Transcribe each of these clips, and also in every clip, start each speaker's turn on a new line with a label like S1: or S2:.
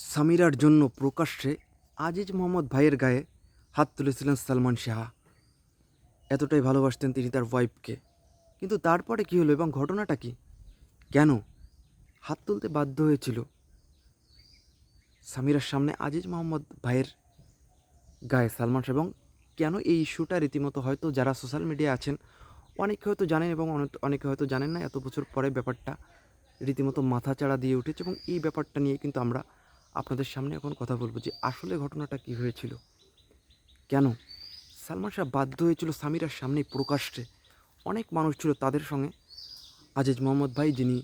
S1: সামিরার জন্য প্রকাশ্যে আজিজ মোহাম্মদ ভাইয়ের গায়ে হাত তুলেছিলেন সালমান শাহ। এতটাই ভালোবাসতেন তিনি তার ওয়াইফকে। কিন্তু তারপরে কী হলো এবং ঘটনাটা কি? কেন হাত তুলতে বাধ্য হয়েছিল? সামিরার সামনে আজিজ মোহাম্মদ ভাইয়ের গায়ে সালমান এবং কেন এই ইস্যুটা রীতিমতো হয়তো যারা সোশ্যাল মিডিয়া আছেন অনেকে হয়তো জানেন এবং অনেক- হয়তো জানেন না, এত বছর পরে ব্যাপারটা রীতিমতো মাথাচাড়া দিয়ে উঠেছে এবং এই ব্যাপারটা নিয়ে কিন্তু আমরা আপনাদের সামনে এখন কথা বলব যে আসলে ঘটনাটা কি হয়েছিল। কেন? সালমান শাহ বাধ্য হয়েছিল সামিরার সামনে প্রকাশ্যে। অনেক মানুষ ছিল তাদের সঙ্গে। আজিজ মোহাম্মদ ভাই যিনি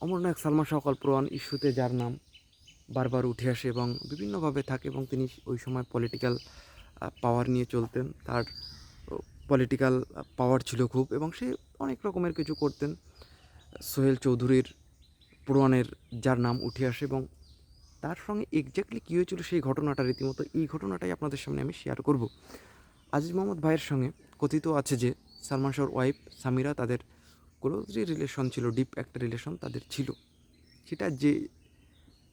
S1: অমরনায়ক সালমান শাহ কল্পরান ইস্যুতে যার নাম বারবার উঠে আসে এবং বিভিন্নভাবে থাকে এবং তিনি ওই সময় পলিটিক্যাল পাওয়ার নিয়ে চলতেন। তার পলিটিক্যাল পাওয়ার ছিল খুব এবং সে অনেক রকমের কিছু করতেন। সোহেল চৌধুরীর পুরাণের যার নাম উঠে আসে এবং তার সঙ্গে এক্স্যাক্টলি কী হয়েছিল সেই ঘটনাটা রীতিমতো, এই ঘটনাটাই আপনাদের সামনে আমি শেয়ার করব। আজিজ মোহাম্মদ ভাইয়ের সঙ্গে কথিত আছে যে, সালমান শাহর ওয়াইফ সামিরা তাদের ক্লোজলি রিলেশন ছিল ডিপ একটা রিলেশন তাদের ছিল। সেটা যে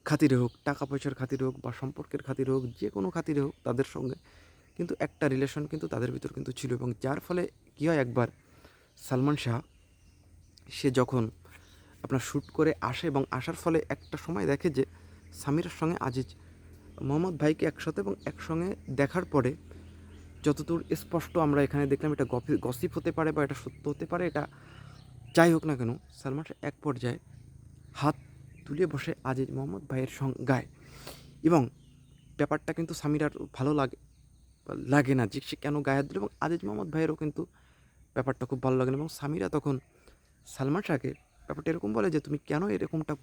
S1: খাতিরে হোক, টাকা পয়সার খাতিরে হোক বা সম্পর্কের খাতিরে হোক, যে কোনো খাতিরে হোক তাদের সঙ্গে কিন্তু একটা রিলেশন কিন্তু তাদের ভিতর কিন্তু ছিল এবং যার ফলে কী হয় একবার সালমান শাহ, সে যখন আপনার শ্যুট করে আসে এবং আসার ফলে একটা সময় দেখে যে সামিরের সঙ্গে আজিজ। মোহাম্মদ ভাইকে একসাথে এবং একসঙ্গে দেখার পরে যতদূর স্পষ্ট আমরা এখানে দেখলাম, এটা গসিপ হতে পারে বা এটা সত্য হতে পারে, এটা যাই হোক না কেন, সালমান এক পর্যায়ে হাত তুলে বসে আজিজ মোহাম্মদ ভাইয়ের গায়ে। এবং ব্যাপারটা কিন্তু সামিরার ভালো লাগে লাগে না যে সে কেন গায়ে হাত দিল এবং আজিজ মোহাম্মদ ভাইয়েরও কিন্তু ব্যাপারটা খুব ভালো লাগে না। এবং সামিরা তখন সালমান শাহকে ব্যাপারটা এরকম বলে যে, তুমি কেন এরকমটা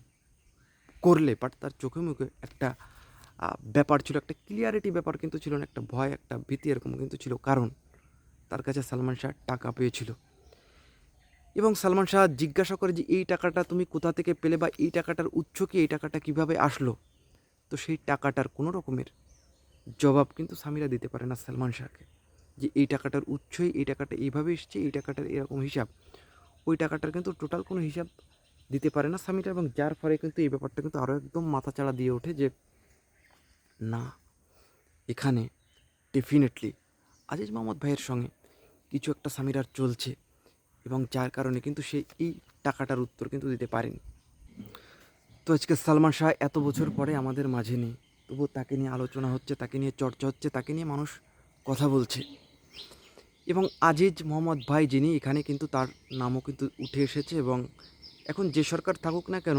S1: করলে বাট তার চোখে মুখে একটা ব্যাপার ছিল, একটা ক্লিয়ারিটি ব্যাপার কিন্তু ছিল না, একটা ভয়, একটা ভীতি এরকম কিন্তু ছিল। কারণ তার কাছে সালমান শাহ টাকা পেয়েছিল। এবং সালমান শাহ জিজ্ঞাসা করে যে, এই টাকাটা তুমি কোথা থেকে পেলে বা এই টাকাটার উৎস কি? এই টাকাটা কীভাবে আসলো? তো সেই টাকাটার কোনো রকমের জবাব কিন্তু সামিরা দিতে পারে না সালমান শাহকে। যে, এই টাকাটার উৎসই, এই টাকাটা এইভাবে এসছে, এই টাকাটার এরকম হিসাব। ওই টাকাটার কিন্তু টোটাল কোনো হিসাব দিতে পারে না সামিরা এবং যার ফলে কিন্তু এই ব্যাপারটা কিন্তু আরও একদম মাথাচাড়া দিয়ে ওঠে যে, না, এখানে ডেফিনেটলি আজিজ মোহাম্মদ ভাইয়ের সঙ্গে কিছু একটা সামিরার চলছে এবং যার কারণে কিন্তু সে এই টাকাটার উত্তর কিন্তু দিতে পারেনি। তো আজকে সালমান শাহ এত বছর পরে আমাদের মাঝে নেই তবু তাকে নিয়ে আলোচনা হচ্ছে, তাকে নিয়ে চর্চা হচ্ছে, তাকে নিয়ে মানুষ কথা বলছে। এবং আজিজ মোহাম্মদ ভাই যিনি, এখানে কিন্তু তার নামও কিন্তু উঠে এসেছে এবং এখন যে সরকার থাকুক না কেন,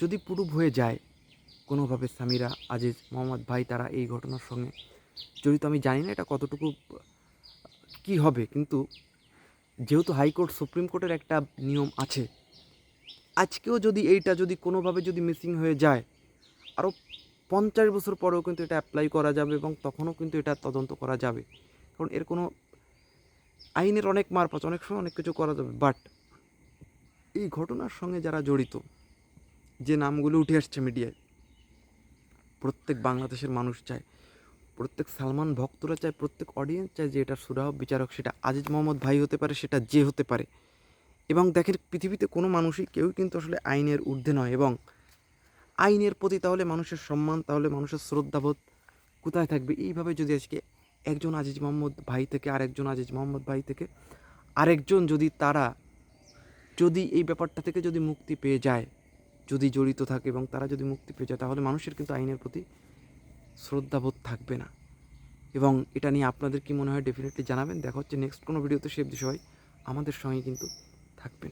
S1: যদি প্রুভ হয়ে যায়, কোনোভাবে সামিরা, আজিজ, মোহাম্মদ ভাই তারা এই ঘটনার সঙ্গে জড়িত, আমি জানি না এটা কতটুকু, কি হবে, কিন্তু যেহেতু হাইকোর্ট, সুপ্রিম কোর্টের একটা নিয়ম আছে, আজকেও যদি এইটা যদি কোনোভাবে যদি মিসিং হয়ে যায়, আরও পঞ্চাশ বছর পরেও কিন্তু এটা অ্যাপ্লাই করা যাবে এবং তখনও কিন্তু এটা তদন্ত করা যাবে। কারণ এর কোনো আইনের অনেক মারপথ অনেক সময় অনেক কিছু করা যাবে, বাট এই ঘটনার সঙ্গে যারা জড়িত, যে নামগুলো উঠে আসছে মিডিয়ায়, প্রত্যেক বাংলাদেশের মানুষ চায়, প্রত্যেক সালমান ভক্তরা চায়, প্রত্যেক অডিয়েন্স চায় যে এটা সুরাহ বিচারক, সেটা আজিজ মোহাম্মদ ভাই হতে পারে, সেটা যে হতে পারে। এবং দেখেন, পৃথিবীতে কোনো মানুষই, কেউ কিন্তু আসলে আইনের ঊর্ধ্বে নয়। এবং আইনের প্রতি তাহলে মানুষের সম্মান, তাহলে মানুষের শ্রদ্ধাবোধ কোথায় থাকবে? এইভাবে যদি আজকে একজন আজিজ মোহাম্মদ ভাই থেকে, আরেকজন আজিজ মোহাম্মদ ভাই থেকে, আরেকজন যদি তারা যদি এই ব্যাপারটা থেকে যদি মুক্তি পেয়ে যায়, যদি জড়িত থাকে এবং তারা যদি মুক্তি পেয়ে যায়, তাহলে মানুষের কিন্তু আইনের প্রতি শ্রদ্ধাবোধ থাকবে না। এবং এটা নিয়ে আপনাদের কি মনে হয়? ডেফিনেটলি জানাবেন। দেখা হচ্ছে নেক্সট কোনো ভিডিওতে। সে বিষয় আমাদের সঙ্গে কিন্তু থাকবেন।